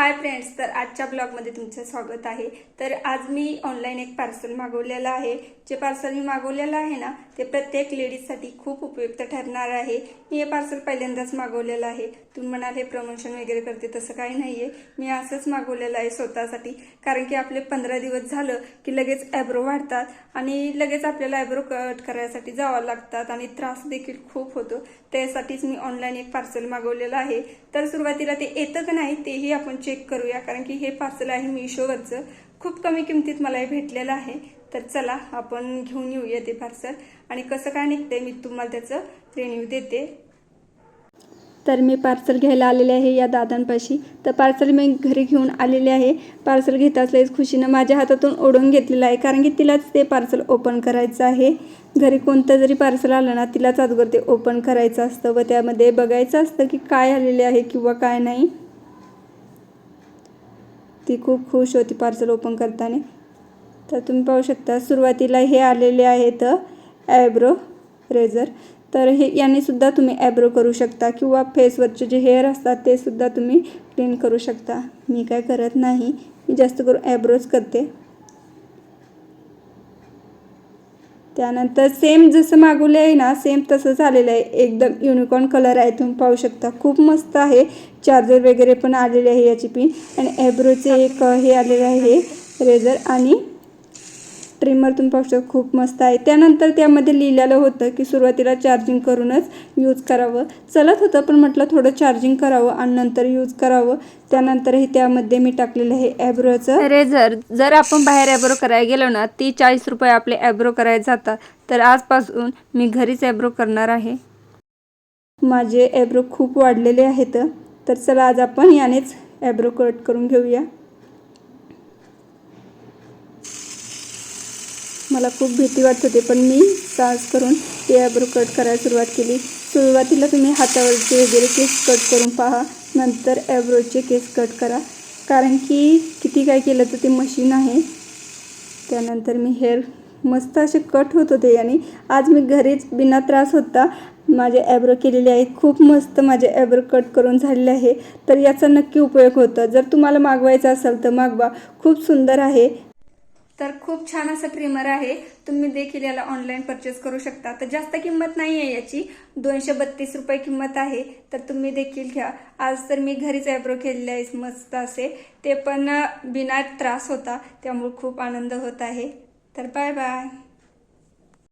Hi friends तर आजच्या ब्लॉगमध्ये तुमचं स्वागत आहे. तर आज मी ऑनलाईन एक पार्सल मागवलेलं आहे. जे पार्सल मी मागवलेलं आहे ना ते प्रत्येक लेडीजसाठी खूप उपयुक्त ठरणार आहे. मी हे पार्सल पहिल्यांदाच मागवलेलं आहे. तुम्ही म्हणाल हे प्रमोशन वगैरे करते तसं काही नाही आहे मी असंच मागवलेलं आहे स्वतःसाठी. कारण की आपले पंधरा दिवस झालं की लगेच ॲब्रो वाढतात आणि लगेच आपल्याला ॲब्रो कट करायसाठी जावं लागतात आणि त्रास देखील खूप होतो. त्यासाठीच मी ऑनलाईन एक पार्सल मागवलेलं आहे. तर सुरुवातीला ते येतं का नाही तेही आपण चेक चेक करूया कारण की हे पार्सल आहे मिशोवरचं खूप कमी किमतीत मला हे भेटलेलं आहे. तर चला आपण घेऊन येऊया ते पार्सल आणि कसं काय निघतंय मी तुम्हाला त्याचं रिन्यू देते. तर मी पार्सल घ्यायला आलेले आहे या दादांपाशी. तर पार्सल मी घरी घेऊन आलेले आहे. पार्सल घेताच लईच खुशीनं माझ्या हातातून ओढून घेतलेलं आहे कारण की तिलाच ते पार्सल ओपन करायचं आहे. घरी कोणतं जरी पार्सल आलं ना तिलाच अगोदर ते ओपन करायचं असतं. व त्यामध्ये बघायचं असतं की काय आलेले आहे किंवा काय नाही. ती खूप खुश होती पार्सल ओपन करताना. तर तुम्ही पाहू शकता सुरुवातीला हे आलेले आहेत ॲब्रो रेझर तर हे यांनीसुद्धा तुम्ही ॲब्रो करू शकता किंवा फेसवरचे जे हेअर असतात ते सुद्धा तुम्ही क्लीन करू शकता. मी काय करत नाही. मी जास्त करून ॲब्रोच करते. त्यानंतर सेम जसं मागवलं आहे ना सेम तसं झालेलं आहे. एकदम युनिकॉर्न कलर आहे तुम्ही पाहू शकता. खूप मस्त आहे. चार्जर वगैरे पण आलेले आहे याची पिन आणि ॲब्रोचे एक हे आलेलं आहे रेझर आणि ट्रिमर तुम्ही पाहू शकता खूप मस्त आहे. त्यानंतर त्यामध्ये लिहिलेलं होतं की सुरुवातीला चार्जिंग करूनच यूज करावं. चलत होतं पण म्हटलं थोडं चार्जिंग करावं आणि नंतर यूज करावं. त्यानंतरही त्यामध्ये मी टाकलेलं आहे ॲब्रोचं रेझर जर आपण बाहेर ॲब्रो करायला गेलो ना ती चाळीस रुपये आपले ॲब्रो करायला जातात. तर आजपासून मी घरीच ॲब्रो करणार आहे. माझे ॲब्रो खूप वाढलेले आहेत. तर चला आज आपण यानेच ॲब्रो कट करून घेऊया. मला खूप भीती वाटत होती पण मी साहस करून ते ॲब्रो कट करायला सुरुवात केली. सुरुवातीला तुम्ही हातावरचे वगैरे केस कट करून पहा नंतर ॲब्रोचे केस कट करा. कारण की किती काय केलं तर ते मशीन आहे. त्यानंतर मी हेअर मस्त असे कट होत होते आणि आज मी घरीच बिना त्रास होता माझे ॲब्रो केलेले आहेत खूप मस्त माझे ॲब्रो कट करून झालेले आहे. तर याचा नक्की उपयोग होतो. जर तुम्हाला मागवायचं असेल तर मागवा. खूप सुंदर आहे. तर खूप छान असं ट्रिमर आहे. तुम्ही देखील याला ऑनलाईन परचेस करू शकता. तर जास्त किंमत नाही आहे याची. दोनशे बत्तीस रुपये किंमत आहे. तर तुम्ही देखील घ्या. आज तर मी घरीच ॲब्रो केलेले आहे मस्त असे. ते पण बिना त्रास होता. त्यामुळे खूप आनंद होत आहे. तर बाय बाय